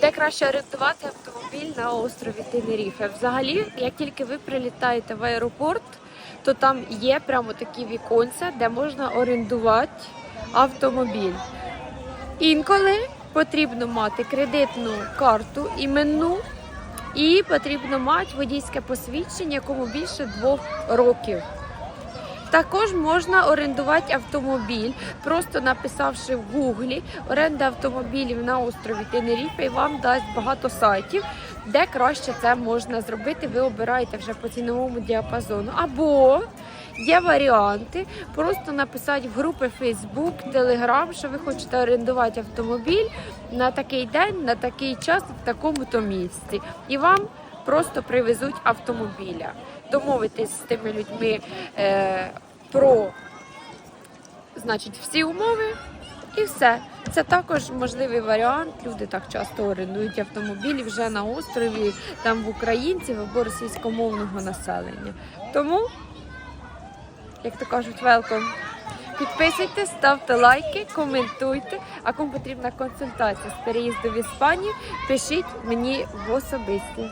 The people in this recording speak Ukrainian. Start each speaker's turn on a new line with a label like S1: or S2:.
S1: Де краще орієнтувати автомобіль на острові Тенеріфе? Взагалі, як тільки ви прилітаєте в аеропорт, то там є прямо такі віконця, де можна орендувати автомобіль. Інколи потрібно мати кредитну карту іменну, і потрібно мати водійське посвідчення, якому більше двох років. Також можна орендувати автомобіль, просто написавши в гуглі оренда автомобілів на острові Тенеріфе, і вам дасть багато сайтів, де краще це можна зробити. Ви обираєте вже по ціновому діапазону. Або є варіанти просто написати в групи Facebook, Telegram, що ви хочете орендувати автомобіль на такий день, на такий час, в такому-то місці. І вам просто привезуть автомобіля. Домовитись з тими людьми е, про значить, всі умови і все. Це також можливий варіант. Люди так часто орендують автомобілі вже на острові, там в українців або російськомовного населення. Тому, як то кажуть, велком. Підписуйтесь, ставте лайки, коментуйте. А кому потрібна консультація з переїзду в Іспанію, пишіть мені в особисті.